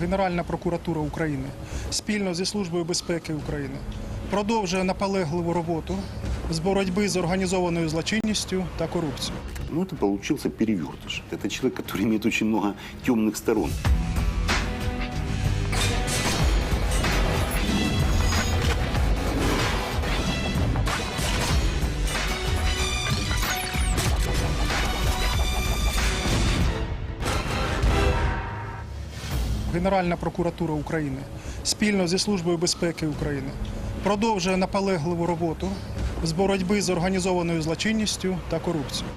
Генеральна прокуратура України спільно зі Службою безпеки України продовжує наполегливу роботу з боротьби з організованою злочинністю та корупцією. Ну, это получился перевертыш. Это человек, который имеет очень много темных сторон. Генеральна прокуратура України спільно зі Службою безпеки України продовжує наполегливу роботу з боротьби з організованою злочинністю та корупцією.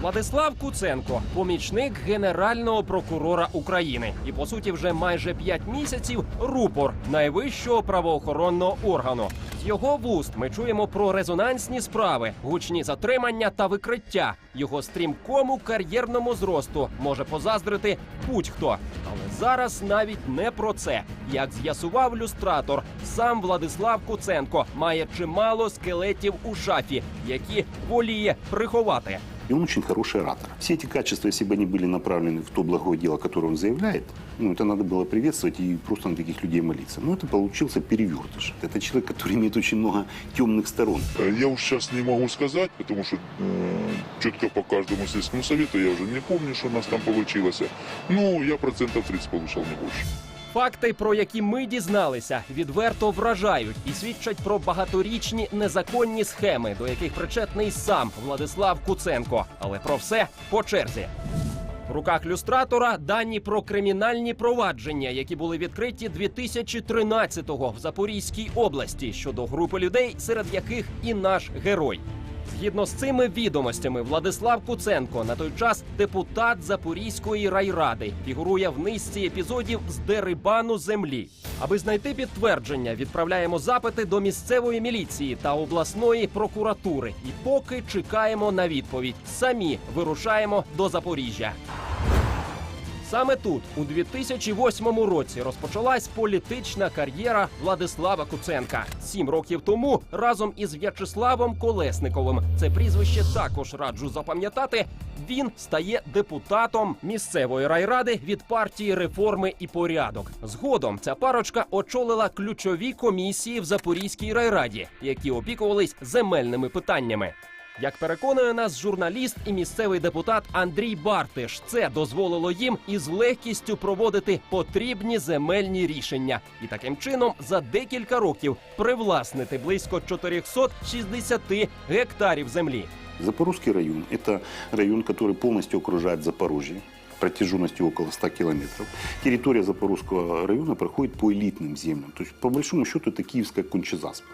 Владислав Куценко, помічник генерального прокурора України, і по суті, вже майже п'ять місяців рупор найвищого правоохоронного органу. З його вуст ми чуємо про резонансні справи, гучні затримання та викриття. Його стрімкому кар'єрному зросту може позаздрити будь-хто. Але зараз навіть не про це. Як з'ясував люстратор, сам Владислав Куценко має чимало скелетів у шафі, які воліє приховати И он очень хороший оратор. Все эти качества, если бы они были направлены в то благое дело, которое он заявляет, ну, это надо было приветствовать и просто на таких людей молиться. Но это получился перевертыш. Это человек, который имеет очень много темных сторон. Э, Я уж сейчас не могу сказать, потому что э, четко по каждому сельскому совету я уже не помню, что у нас там получилось. Ну, я процентов 30 получал, не больше. Факти, про які ми дізналися, відверто вражають і свідчать про багаторічні незаконні схеми, до яких причетний сам Владислав Куценко. Але про все по черзі. В руках люстратора дані про кримінальні провадження, які були відкриті 2013-го в Запорізькій області щодо групи людей, серед яких і наш герой. Згідно з цими відомостями, Владислав Куценко на той час депутат Запорізької райради фігурує в низці епізодів з дерибану землі. Аби знайти підтвердження, відправляємо запити до місцевої міліції та обласної прокуратури. І поки чекаємо на відповідь, самі вирушаємо до Запоріжжя. Саме тут, у 2008 році, розпочалась політична кар'єра Владислава Куценка. Сім років тому разом із В'ячеславом Колесниковим це прізвище також раджу запам'ятати. Він стає депутатом місцевої райради від партії реформи і порядок. Згодом ця парочка очолила ключові комісії в Запорізькій райраді, які опікувались земельними питаннями. Як переконує нас журналіст і місцевий депутат Андрій Бартиш, це дозволило їм із легкістю проводити потрібні земельні рішення і таким чином за декілька років привласнити близько 460 гектарів землі. Запорожский район – это район, который полностью окружает Запорожье протяженностью около 100 километров. Территория Запорожского района проходит по элитным землям. То есть, по большому счету, это Киевская Кончезаспа.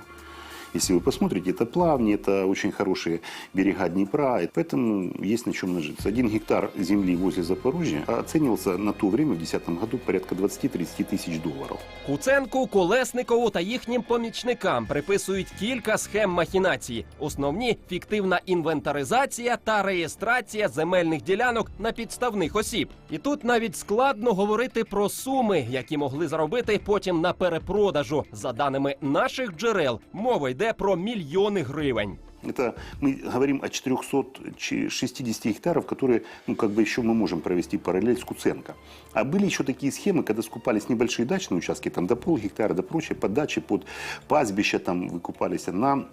Если вы посмотрите, это плавни, это очень хорошие берега Днепра, и поэтому есть на чем нажиться. Один гектар земли возле Запорожья оценивался на то время, в 2010 году, порядка 20-30 тысяч долларов. Куценку, Колесникову та їхнім помічникам приписують кілька схем махінації. Основні фіктивна інвентаризація та реєстрація земельних ділянок на підставних осіб. І тут навіть складно говорити про суми, які могли заробити потім на перепродажу. За даними наших джерел, мова йде про мільйони гривень. Это мы говорим о 460 гектаров, которые, ну, как бы еще мы можем провести параллель с Куценко. А были еще такие схемы, когда скупались небольшие дачные участки, там до полгектара, до прочее, под дачи, под пастбища, там выкупались на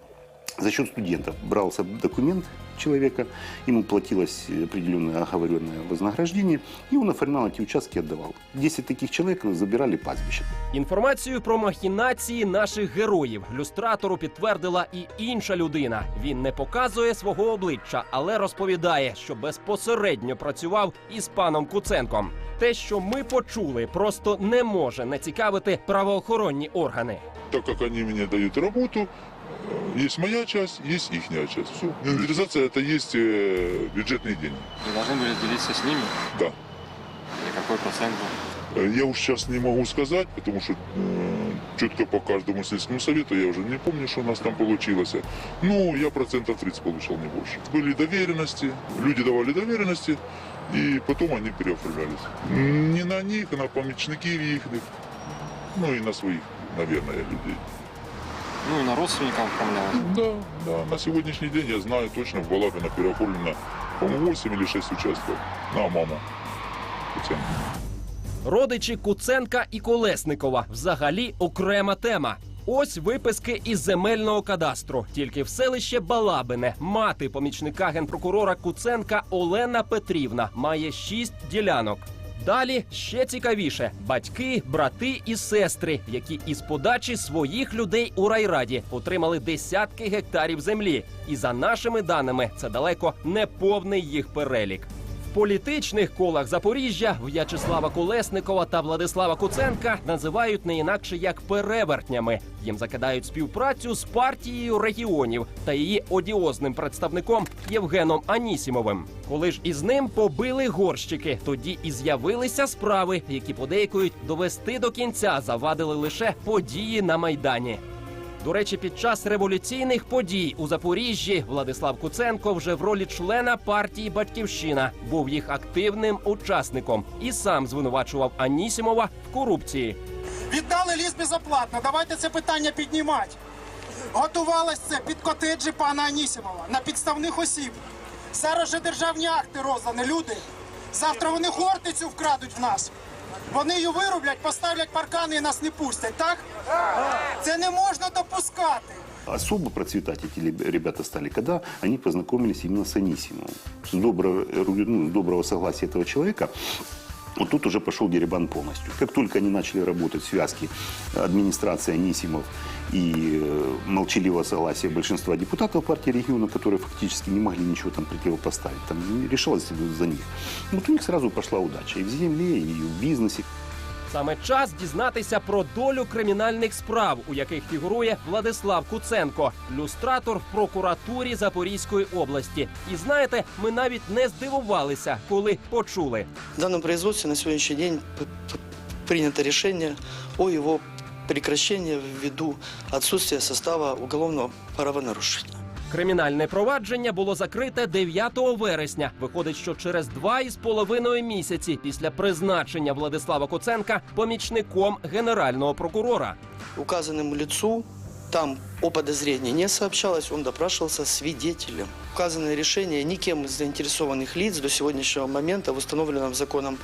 за счет студентов брался документ человека, ему платилось определенное оговоренное вознаграждение, и он оформлял эти участки и отдавал. 10 таких человек забирали пастбище. Інформацію про махінації наших героїв люстратору підтвердила і інша людина. Він не показує свого обличчя, але розповідає, що безпосередньо працював із паном Куценком. Те, що ми почули, просто не може не цікавити правоохоронні органи. Так как они мне дают работу, э, есть моя часть, есть их часть. Все. Инвентаризация это есть э, бюджетные деньги. Вы должны были делиться с ними? Да. И какой процент был? Э, Я уж сейчас не могу сказать, потому что э, четко по каждому сельскому совету я уже не помню, что у нас там получилось. Ну, я процентов 30 получал, не больше. Были доверенности, люди давали доверенности, и потом они переоформлялись. Не на них, а на помічників їхніх, ну и на своих, наверное, людей. Ну и на родственникам оформлялось. Да, да, на сегодняшний день я знаю точно, в Балабино переоформлено, по-моему, 8 или 6 участков на маму. Куценко. Родичі Куценка і Колесникова взагалі окрема тема. Ось виписки із земельного кадастру. Тільки в селище Балабине мати помічника генпрокурора Куценка Олена Петрівна має шість ділянок. Далі ще цікавіше: батьки, брати і сестри, які із подачі своїх людей у райраді отримали десятки гектарів землі. І за нашими даними, це далеко не повний їх перелік. Політичних колах Запоріжжя В'ячеслава Колесникова та Владислава Куценка називають не інакше як перевертнями. Їм закидають співпрацю з партією регіонів та її одіозним представником Євгеном Анісімовим. Коли ж із ним побили горщики, тоді і з'явилися справи, які подейкують довести до кінця завадили лише події на майдані. До речі, під час революційних подій у Запоріжжі Владислав Куценко вже в ролі члена партії Батьківщина був їх активним учасником і сам звинувачував Анісімова в корупції. Віддали ліс безоплатно. Давайте це питання піднімати. Готувалось це під котеджі пана Анісімова на підставних осіб. Зараз же державні акти роздані, люди. Завтра вони хортицю вкрадуть в нас. Вони її вироблять, поставлять паркани і нас не пустять, так? Це не можна допускати. Особо процветать эти леб- ребята стали, когда они познакомились именно с Анисимовым. С доброго, ну, с доброго согласия этого человека вот тут уже пошел деребан полностью. Как только они начали работать связки администрации Анисимов и э, молчаливого согласия большинства депутатов партии региона, которые фактически не могли ничего там противопоставить, там решалось за них, вот у них сразу пошла удача и в земле, и в бизнесе. Саме час дізнатися про долю кримінальних справ, у яких фігурує Владислав Куценко, люстратор в прокуратурі Запорізької області. І знаєте, ми навіть не здивувалися, коли почули. В данном производстве на сегодняшний день п- п- принято решение о его прекращении ввиду отсутствия состава уголовного правонарушения. Кримінальне провадження було закрите 9 вересня. Виходить, що через два із половиною місяці після призначення Владислава Коценка помічником генерального прокурора. Указанному лицу там о подозрении не сообщалось, он допрашивался свидетелем. Указанное решение никем из заинтересованных лиц до сегодняшнего момента в установленном законом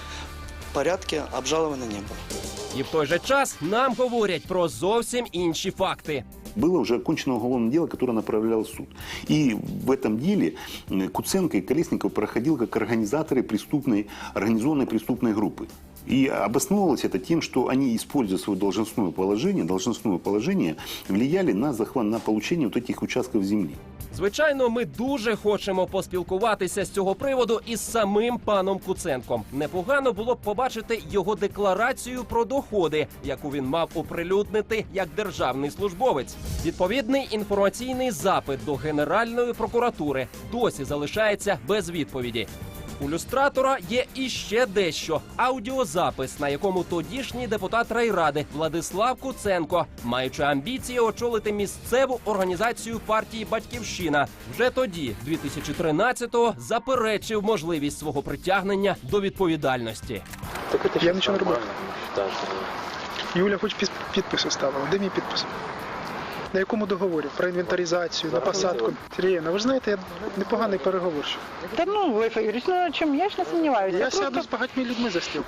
порядке обжаловано не было. І в той же час нам говорять про зовсім інші факти. Было уже окончено уголовное дело, которое направлял в суд. И в этом деле м, Куценко и Колесников проходил как организаторы преступной, организованной преступной группы. И обосновывалось это тем, что они, используя свое должностное положение, должностное положение, влияли на захват, на получение вот этих участков земли. Звичайно, ми дуже хочемо поспілкуватися з цього приводу із самим паном Куценком. Непогано було б побачити його декларацію про доходи, яку він мав оприлюднити як державний службовець. Відповідний інформаційний запит до Генеральної прокуратури досі залишається без відповіді. У люстратора є іще дещо аудіозапис, на якому тодішній депутат райради Владислав Куценко, маючи амбіції очолити місцеву організацію партії Батьківщина, вже тоді, 2013-го, заперечив можливість свого притягнення до відповідальності. Я нічого не робив. Юля хоч піс- підпис ставила. Де мій підпис? На якому договорі? Про інвентаризацію, на посадку. Сергіївна, ви ж знаєте, я непоганий переговорщик. Та ну, Лев Ігорович, ну чим? Я ж не сумніваюся. Я Просто сяду з багатьма людьми за стіл.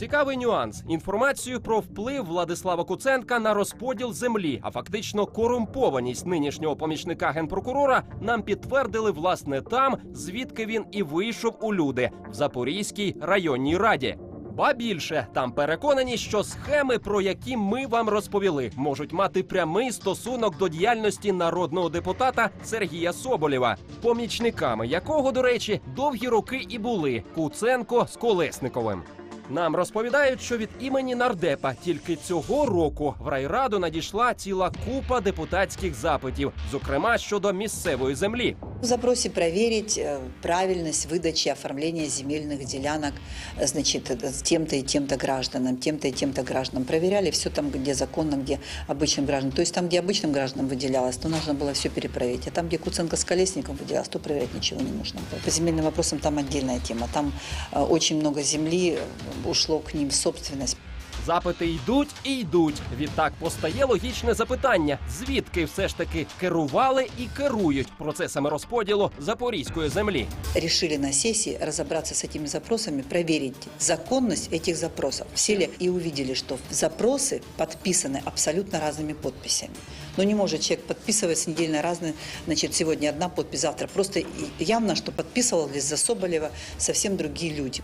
Цікавий нюанс: інформацію про вплив Владислава Куценка на розподіл землі, а фактично корумпованість нинішнього помічника генпрокурора нам підтвердили власне там, звідки він і вийшов у люди в Запорізькій районній раді. Ба більше там переконані, що схеми, про які ми вам розповіли, можуть мати прямий стосунок до діяльності народного депутата Сергія Соболєва, помічниками якого, до речі, довгі роки і були Куценко з Колесниковим. Нам розповідають, що від імені нардепа тільки цього року в райраду надійшла ціла купа депутатських запитів, зокрема щодо місцевої землі. В запросе проверить э, правильность выдачи оформления земельных делянок э, значит, э, тем-то и тем-то гражданам, тем-то и тем-то гражданам. Проверяли все там, где законно, где обычным гражданам. То есть там, где обычным гражданам выделялось, то нужно было все перепроверить. А там, где Куценко с Колесником выделялось, то проверять ничего не нужно. По земельным вопросам там отдельная тема. Там очень много земли ушло к ним в собственность. Запити йдуть і йдуть. Відтак постає логічне запитання: звідки все ж таки керували і керують процесами розподілу запорізької землі? Решили на сессии разобраться с этими запросами, проверить законность этих запросов. Сели и увидели, что запросы подписаны абсолютно разными подписями. Но не может человек подписывать с недельно разные, значит, сегодня одна подпись, завтра. Просто и- явно, что подписывались за Соболева совсем другие люди.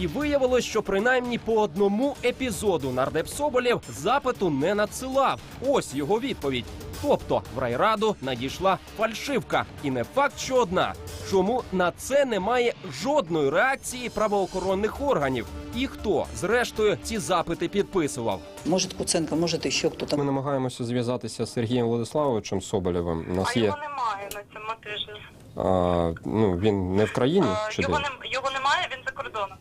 І виявилось, що принаймні по одному епізоду нардеп Соболєв запиту не надсилав. Ось його відповідь. Тобто в райраду надійшла фальшивка, і не факт, що одна. Чому на це немає жодної реакції правоохоронних органів? І хто, зрештою, ці запити підписував? Может, Куценко, может, еще кто-то. Ми намагаємося зв'язатися з Сергієм Владиславовичем Соболєвим. У нас А є його немає на цьому тижні. а, ну він не в країні А, чи де? Його, нем- його немає, він за кордоном.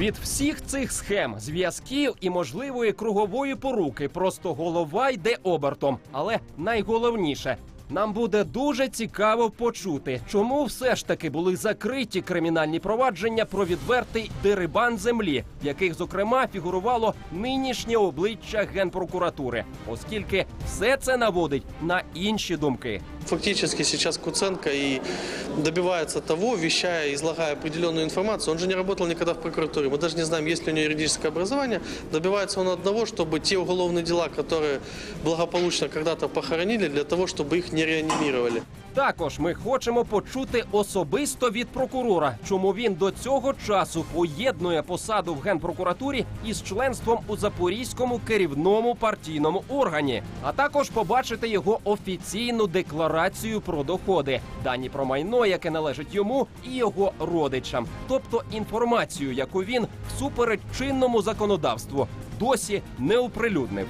Від всіх цих схем, зв'язків і можливої кругової поруки просто голова йде обертом. Але найголовніше. Нам буде дуже цікаво почути, чому все ж таки були закриті кримінальні провадження про відвертий дерибан землі, в яких зокрема фігурувало нинішнє обличчя генпрокуратури, оскільки все це наводить на інші думки. Фактически сейчас Куценко и добивается того, вещая, излагая определенную информацию. Он же не работал никогда в прокуратуре. Мы даже не знаем, есть ли у него юридическое образование. Добивается он одного, чтобы те уголовные дела, которые благополучно когда-то похоронили, для того, чтобы их не реанимировали. Також ми хочемо почути особисто від прокурора, чому він до цього часу поєднує посаду в генпрокуратурі із членством у запорізькому керівному партійному органі, а також побачити його офіційну декларацію про доходи, дані про майно, яке належить йому і його родичам, тобто інформацію, яку він всупереч чинному законодавству досі не оприлюднив.